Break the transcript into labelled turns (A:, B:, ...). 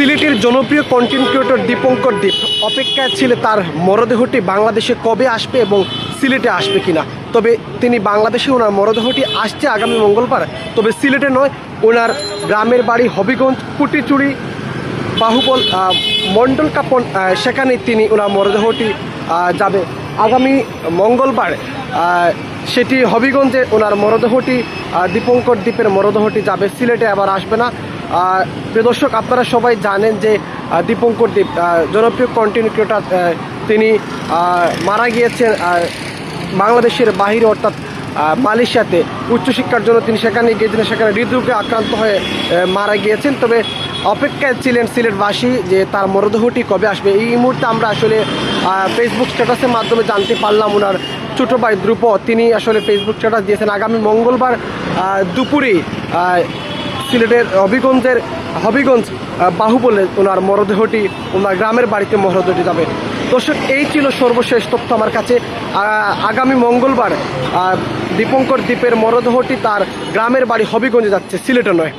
A: সিলেটের জনপ্রিয় content creator Dipankar দ্বীপ অপেক্ষায় ছিল তার মরদেহটি বাংলাদেশে কবে আসবে এবং সিলেটে আসবে কিনা? তবে তিনি বাংলাদেশে ওনার মরদেহটি আসছে আগামী মঙ্গলবার, তবে সিলেটে নয়, ওনার গ্রামের বাড়ি হবিগঞ্জ কুটিচুড়ি বাহুবল মণ্ডল কাপন সেখানে তিনি ওনার মরদেহটি যাবে। আগামী মঙ্গলবার সেটি হবিগঞ্জে ওনার মরদেহটি দীপঙ্কর দ্বীপের মরদেহটি যাবে। সিলেটে আবার আসবে না। প্রিয় দর্শক, আপনারা সবাই জানেন যে দীপঙ্কর দ্বীপ জনপ্রিয় কন্টেন্ট ক্রিয়েটার তিনি মারা গিয়েছেন বাংলাদেশের বাহিরে, অর্থাৎ মালয়েশিয়াতে। উচ্চশিক্ষার জন্য তিনি সেখানে গিয়েছিলেন, সেখানে হৃদরোগে আক্রান্ত হয়ে মারা গিয়েছেন। তবে অপেক্ষায় ছিলেন সিলেটবাসী যে তার মরদেহটি কবে আসবে। এই মুহূর্তে আমরা আসলে ফেসবুক স্ট্যাটাসের মাধ্যমে জানতে পারলাম ওনার ছোটো ভাই দ্রুপ তিনি আসলে ফেসবুক স্ট্যাটাস দিয়েছেন। আগামী মঙ্গলবার দুপুরে সিলেটের হবিগঞ্জের, হবিগঞ্জ বাহুবলে ওনার মরদেহটি ওনার গ্রামের বাড়িতে মরদেহটি যাবে। দর্শক, এই ছিল সর্বশেষ তথ্য আমার কাছে। আগামী মঙ্গলবার দীপঙ্কর দ্বীপের মরদেহটি তার গ্রামের বাড়ি হবিগঞ্জে যাচ্ছে, সিলেটে নয়।